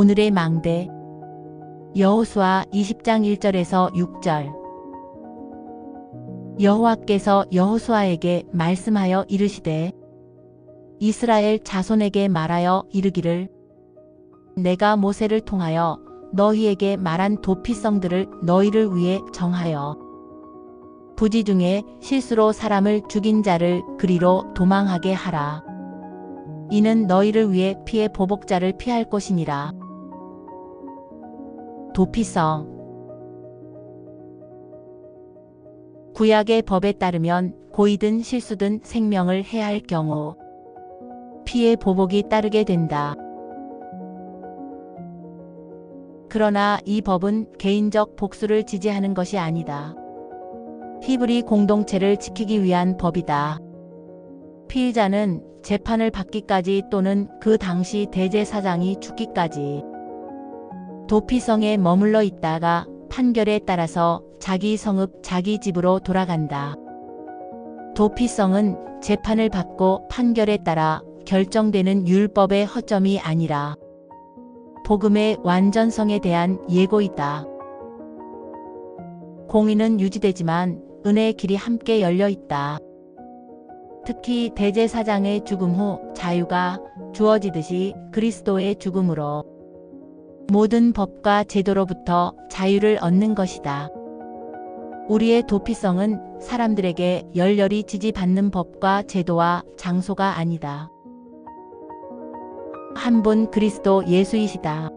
오늘의 망대 여호수아 20장 1절에서 6절 여호와께서 여호수아에게 말씀하여 이르시되 이스라엘 자손에게 말하여 이르기를 내가 모세를 통하여 너희에게 말한 도피성들을 너희를 위해 정하여 부지 중에 실수로 사람을 죽인 자를 그리로 도망하게 하라. 이는 너희를 위해 피해 보복자를 피할 것이니라. 도피성 구약의 법에 따르면 고의든 실수든 생명을 해할 경우 피해 보복이 따르게 된다. 그러나 이 법은 개인적 복수를 지지하는 것이 아니다. 히브리 공동체를 지키기 위한 법이다. 피의자는 재판을 받기까지 또는 그 당시 대제사장이 죽기까지 도피성에 머물러 있다가 판결에 따라서 자기 성읍 자기 집으로 돌아간다. 도피성은 재판을 받고 판결에 따라 결정되는 율법의 허점이 아니라 복음의 완전성에 대한 예고이다. 공의는 유지되지만 은혜의 길이 함께 열려 있다. 특히 대제사장의 죽음 후 자유가 주어지듯이 그리스도의 죽음으로 모든 법과 제도로부터 자유를 얻는 것이다. 우리의 도피성은 사람들에게 열렬히 지지받는 법과 제도와 장소가 아니다. 한 분 그리스도 예수이시다.